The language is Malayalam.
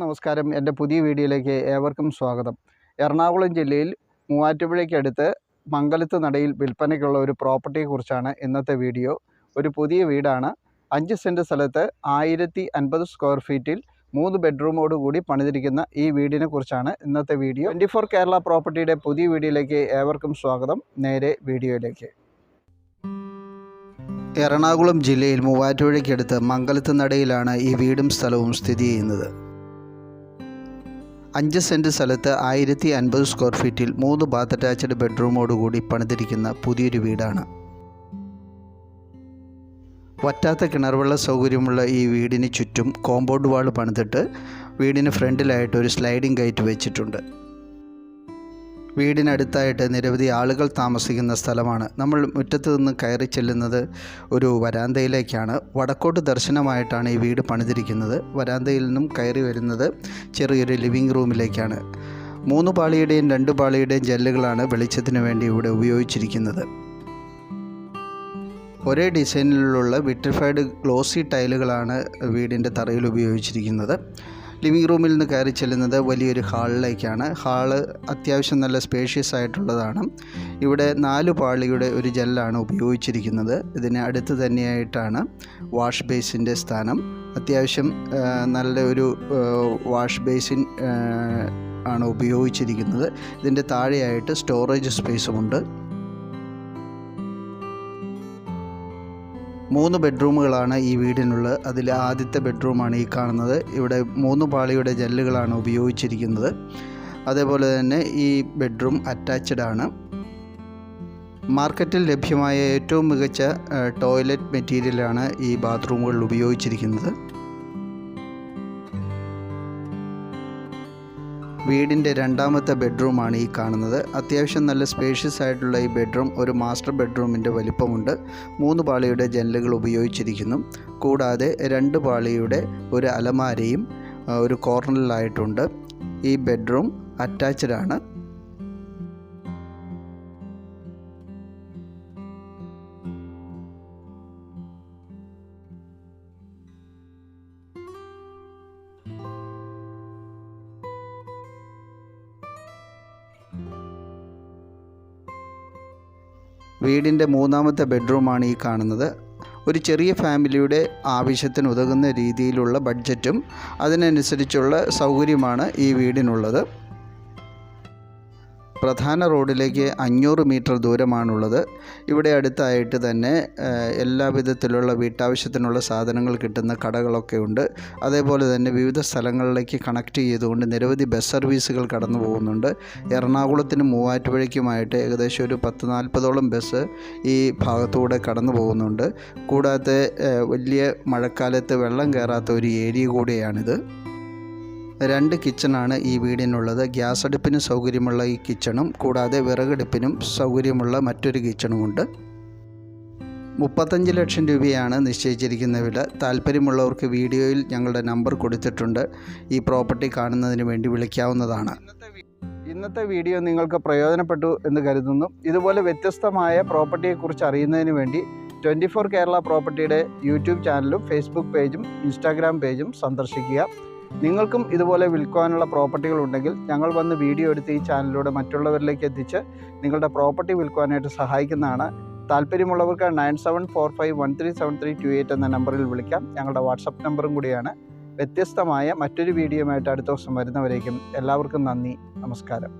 നമസ്കാരം. എന്റെ പുതിയ വീഡിയോയിലേക്ക് ഏവർക്കും സ്വാഗതം. എറണാകുളം ജില്ലയിൽ മൂവാറ്റുപുഴയ്ക്കടുത്ത് മംഗലത്ത് നടയിൽ വിൽപ്പനയ്ക്കുള്ള ഒരു പ്രോപ്പർട്ടിയെക്കുറിച്ചാണ് ഇന്നത്തെ വീഡിയോ. ഒരു പുതിയ വീടാണ്. അഞ്ച് സെന്റ് സ്ഥലത്ത് ആയിരത്തി അൻപത് സ്ക്വയർ ഫീറ്റിൽ മൂന്ന് ബെഡ്റൂമോട് കൂടി പണിതിരിക്കുന്ന ഈ വീടിനെ കുറിച്ചാണ് ഇന്നത്തെ വീഡിയോ. ട്വന്റി ഫോർ കേരള പ്രോപ്പർട്ടിയുടെ പുതിയ വീഡിയോയിലേക്ക് ഏവർക്കും സ്വാഗതം. നേരെ വീഡിയോയിലേക്ക്. എറണാകുളം ജില്ലയിൽ മൂവാറ്റുപുഴയ്ക്കടുത്ത് മംഗലത്ത് നടയിലാണ് ഈ വീടും സ്ഥലവും സ്ഥിതി ചെയ്യുന്നത്. അഞ്ച് സെന്റ് സ്ഥലത്ത് ആയിരത്തി അൻപത് സ്ക്വയർ ഫീറ്റിൽ മൂന്ന് ബാത്ത് അറ്റാച്ച്ഡ് ബെഡ്റൂമോടുകൂടി പണിതിരിക്കുന്ന പുതിയൊരു വീടാണ്. വറ്റാത്ത കിണർവെള്ള സൗകര്യമുള്ള ഈ വീടിന് ചുറ്റും കോമ്പൗണ്ട് വാൾ പണിതിട്ട് വീടിന് ഫ്രണ്ടിലായിട്ട് ഒരു സ്ലൈഡിംഗ് ഗേറ്റ് വെച്ചിട്ടുണ്ട്. വീടിനടുത്തായിട്ട് നിരവധി ആളുകൾ താമസിക്കുന്ന സ്ഥലമാണ്. നമ്മൾ മുറ്റത്ത് നിന്ന് കയറി ചെല്ലുന്നത് ഒരു വരാന്തയിലേക്കാണ്. വടക്കോട്ട് ദർശനമായിട്ടാണ് ഈ വീട് പണിതിരിക്കുന്നത്. വരാന്തയിൽ നിന്നും കയറി വരുന്നത് ചെറിയൊരു ലിവിംഗ് റൂമിലേക്കാണ്. മൂന്ന് പാളിയുടെയും രണ്ട് പാളിയുടെയും ജെല്ലുകളാണ് വെളിച്ചത്തിന് വേണ്ടി ഇവിടെ ഉപയോഗിച്ചിരിക്കുന്നത്. ഒരേ ഡിസൈനിലുള്ള വിട്രിഫൈഡ് ഗ്ലോസി ടൈലുകളാണ് വീടിന്റെ തറയിൽ ഉപയോഗിച്ചിരിക്കുന്നത്. ലിവിങ് റൂമിൽ നിന്ന് കയറി ചെല്ലുന്നത് വലിയൊരു ഹാളിലേക്കാണ്. ഹാൾ അത്യാവശ്യം നല്ല സ്പേഷ്യസ് ആയിട്ടുള്ളതാണ്. ഇവിടെ നാല് പാളിയുടെ ഒരു ജെല്ലാണ് ഉപയോഗിച്ചിരിക്കുന്നത്. ഇതിന് അടുത്ത് തന്നെയായിട്ടാണ് വാഷ് ബേസിന്റെ സ്ഥാനം. അത്യാവശ്യം നല്ല ഒരു വാഷ് ബേസിൻ ആണ് ഉപയോഗിച്ചിരിക്കുന്നത്. ഇതിന്റെ താഴെയായിട്ട് സ്റ്റോറേജ് സ്പേസുമുണ്ട്. മൂന്ന് ബെഡ്റൂമുകളാണ് ഈ വീടിനുള്ളത്. അതിൽ ആദ്യത്തെ ബെഡ്റൂമാണ് ഈ കാണുന്നത്. ഇവിടെ മൂന്ന് പാളിയുടെ ജെല്ലുകളാണ് ഉപയോഗിച്ചിരിക്കുന്നത്. അതേപോലെ തന്നെ ഈ ബെഡ്റൂം അറ്റാച്ച്ഡ് ആണ്. മാർക്കറ്റിൽ ലഭ്യമായ ഏറ്റവും മികച്ച ടോയ്ലറ്റ് മെറ്റീരിയലാണ് ഈ ബാത്റൂമുകളിൽ ഉപയോഗിച്ചിരിക്കുന്നത്. വീടിന്റെ രണ്ടാമത്തെ ബെഡ്റൂമാണ് ഈ കാണുന്നത്. അത്യാവശ്യം നല്ല സ്പേഷ്യസ് ആയിട്ടുള്ള ഈ ബെഡ്റൂം ഒരു മാസ്റ്റർ ബെഡ്റൂമിന്റെ വലിപ്പമുണ്ട്. മൂന്ന് പാളിയുടെ ജനലുകൾ ഉപയോഗിച്ചിരിക്കുന്നു. കൂടാതെ രണ്ട് പാളിയുടെ ഒരു അലമാരയും ഒരു കോർണറിലായിട്ടുണ്ട് ഈ ബെഡ്റൂം അറ്റാച്ച്ഡ് ആണ്. വീടിന്റെ മൂന്നാമത്തെ ബെഡ്റൂമാണ് ഈ കാണുന്നത്. ഒരു ചെറിയ ഫാമിലിയുടെ ആവശ്യത്തിന് ഉതകുന്ന രീതിയിലുള്ള ബഡ്ജറ്റും അതിനനുസരിച്ചുള്ള സൗകര്യമാണ് ഈ വീടിനുള്ളത്. പ്രധാന റോഡിലേക്ക് അഞ്ഞൂറ് മീറ്റർ ദൂരമാണുള്ളത്. ഇവിടെ അടുത്തായിട്ട് തന്നെ എല്ലാ വിധത്തിലുള്ള വീട്ടാവശ്യത്തിനുള്ള സാധനങ്ങൾ കിട്ടുന്ന കടകളൊക്കെ ഉണ്ട്. അതേപോലെ തന്നെ വിവിധ സ്ഥലങ്ങളിലേക്ക് കണക്ട് ചെയ്തുകൊണ്ട് നിരവധി ബസ് സർവീസുകൾ കടന്നു പോകുന്നുണ്ട്. എറണാകുളത്തിനും മൂവാറ്റുപുഴയ്ക്കുമായിട്ട് ഏകദേശം ഒരു പത്ത് നാൽപ്പതോളം ബസ് ഈ ഭാഗത്തൂടെ കടന്നു പോകുന്നുണ്ട്. കൂടാതെ വലിയ മഴക്കാലത്ത് വെള്ളം കയറാത്ത ഒരു ഏരിയ കൂടിയാണിത്. രണ്ട് കിച്ചണാണ് ഈ വീടിനുള്ളത്. ഗ്യാസ് അടുപ്പിന് സൗകര്യമുള്ള ഈ കിച്ചണും കൂടാതെ വിറകടുപ്പിനും സൗകര്യമുള്ള മറ്റൊരു കിച്ചണുമുണ്ട്. മുപ്പത്തഞ്ച് ലക്ഷം രൂപയാണ് നിശ്ചയിച്ചിരിക്കുന്ന വില. താല്പര്യമുള്ളവർക്ക് വീഡിയോയിൽ ഞങ്ങളുടെ നമ്പർ കൊടുത്തിട്ടുണ്ട്. ഈ പ്രോപ്പർട്ടി കാണുന്നതിന് വേണ്ടി വിളിക്കാവുന്നതാണ്. ഇന്നത്തെ വീഡിയോ നിങ്ങൾക്ക് പ്രയോജനപ്പെട്ടു എന്ന് കരുതുന്നു. ഇതുപോലെ വ്യത്യസ്തമായ പ്രോപ്പർട്ടിയെക്കുറിച്ച് അറിയുന്നതിന് വേണ്ടി ട്വന്റി ഫോർ കേരള പ്രോപ്പർട്ടിയുടെ യൂട്യൂബ് ചാനലും ഫേസ്ബുക്ക് പേജും ഇൻസ്റ്റാഗ്രാം പേജും സന്ദർശിക്കുക. നിങ്ങൾക്കും ഇതുപോലെ വിൽക്കുവാനുള്ള പ്രോപ്പർട്ടികൾ ഉണ്ടെങ്കിൽ ഞങ്ങൾ വന്ന് വീഡിയോ എടുത്ത് ഈ ചാനലിലൂടെ മറ്റുള്ളവരിലേക്ക് എത്തിച്ച് നിങ്ങളുടെ പ്രോപ്പർട്ടി വിൽക്കുവാനായിട്ട് സഹായിക്കുന്നതാണ്. താല്പര്യമുള്ളവർക്ക് nine seven four five one three seven three two eight എന്ന നമ്പറിൽ വിളിക്കാം. ഞങ്ങളുടെ വാട്സപ്പ് നമ്പറും കൂടിയാണ്. വ്യത്യസ്തമായ മറ്റൊരു വീഡിയോയുമായിട്ട് അടുത്ത ദിവസം വരുന്നവരേക്കും എല്ലാവർക്കും നന്ദി. നമസ്കാരം.